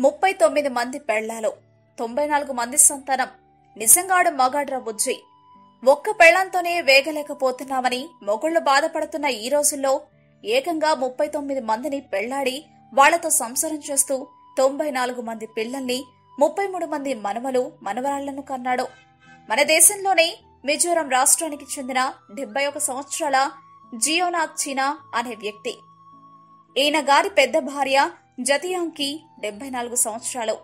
ముప్పై తొమ్మిది మంది పెళ్ళాలు తొంభై నాలుగు మంది సంతానం. నిజంగాడు మగాడ్రా బుజ్జి. ఒక్క పెళ్ళంతోనే వేగలేకపోతున్నామని మొగుళ్ళు బాధపడుతున్న ఈ రోజుల్లో ఏకంగా ముప్పై తొమ్మిది మందిని పెళ్ళాడి వాళ్ళతో సంసారం చేస్తూ తొంభై నాలుగు మంది పిల్లల్ని ముప్పై మూడు మంది మనవలు మనవరాళ్ళను కన్నాడు. మన దేశంలోనే మిజోరం రాష్ట్రానికి చెందిన డెబ్బై ఒక సంవత్సరాల జియోనాథ్ చినా అనే వ్యక్తి. ఈయన గారి పెద్ద భార్య జతియాంకి డెబ్బై నాలుగు సంవత్సరాలు.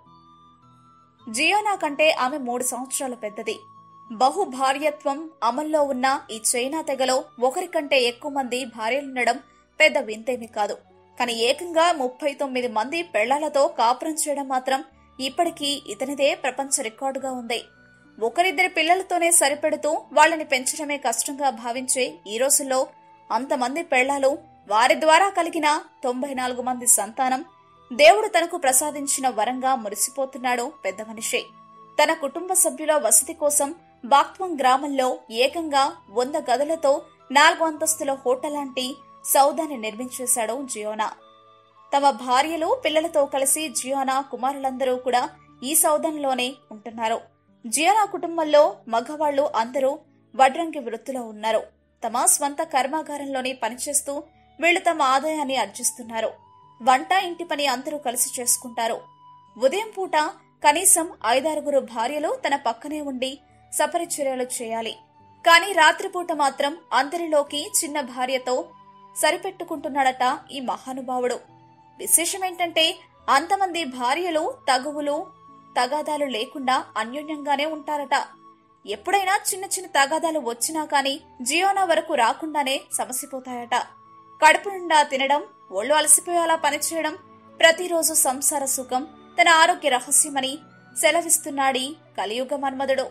జియోనా కంటే ఆమె మూడు సంవత్సరాలు పెద్దది. బహుభార్యత్వం అమల్లో ఉన్న ఈ చైనా తెగలో ఒకరికంటే ఎక్కువ మంది భార్యలుండడం పెద్ద వింతేమీ కాదు. కానీ ఏకంగా ముప్పై తొమ్మిది మంది పెళ్ళాలతో కాపురం చేయడం మాత్రం ఇప్పటికీ ఇతనిదే ప్రపంచ రికార్డుగా ఉంది. ఒకరిద్దరి పిల్లలతోనే సరిపెడుతూ వాళ్ళని పెంచడమే కష్టంగా భావించే ఈ రోజుల్లో అంతమంది పెళ్ళాలు వారి ద్వారా కలిగిన తొంభై నాలుగు మంది సంతానం దేవుడు తనకు ప్రసాదించిన వరంగా మురిసిపోతున్నాడు పెద్ద మనిషి. తన కుటుంబ సభ్యుల వసతి కోసం బాక్త్వం గ్రామంలో ఏకంగా వంద గదులతో నాలుగు అంతస్తుల హోటల్ లాంటి సౌదాన్ని నిర్మించేశాడు జియోనా. తమ భార్యలు పిల్లలతో కలిసి జియోనా కుమారులందరూ కూడా ఈ సౌదంలోనే ఉంటున్నారు. జియోనా కుటుంబంలో మగవాళ్ళు అందరూ వడ్రంగి వృత్తిలో ఉన్నారు. తమ స్వంత కర్మాగారంలోనే పనిచేస్తూ వీళ్ళు తమ ఆదాయాన్ని ఆర్జిస్తున్నారు. వంట ఇంటి పని అందరూ కలిసి చేసుకుంటారు. ఉదయం పూట కనీసం ఐదారుగురు భార్యలు తన పక్కనే ఉండి సపరిచర్యలు చేయాలి. కానీ రాత్రిపూట మాత్రం అందరిలోకి చిన్న భార్యతో సరిపెట్టుకుంటున్నాడట ఈ మహానుభావుడు. విశేషమేంటంటే అంతమంది భార్యలు తగువులు తగాదాలు లేకుండా అన్యోన్యంగానే ఉంటారట. ఎప్పుడైనా చిన్న చిన్న తగాదాలు వచ్చినా కాని జియోనా వరకు రాకుండానే సమసిపోతాయట. కడుపు నిండా తినడం ఒళ్ళు అలసిపోయేలా పనిచేయడం ప్రతిరోజు సంసార సుఖం తన ఆరోగ్య రహస్యమని సెలవిస్తున్నాడి కలియుగ మన్మధుడు.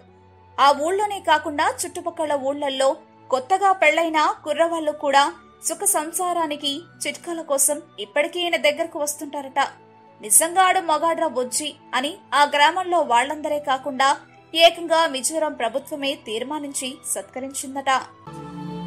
ఆ ఊళ్ళోనే కాకుండా చుట్టుపక్కల ఊళ్ళల్లో కొత్తగా పెళ్ళైన కుర్రవాళ్ళు కూడా సుఖ సంసారానికి చిట్కాల కోసం ఇప్పటికీ ఈయన దగ్గరకు వస్తుంటారట. నిజంగా ఆడు మొగాడ్రా బొజ్జి అని ఆ గ్రామంలో వాళ్ళందరే కాకుండా ఏకంగా మిజోరం ప్రభుత్వమే తీర్మానించి సత్కరించిందట.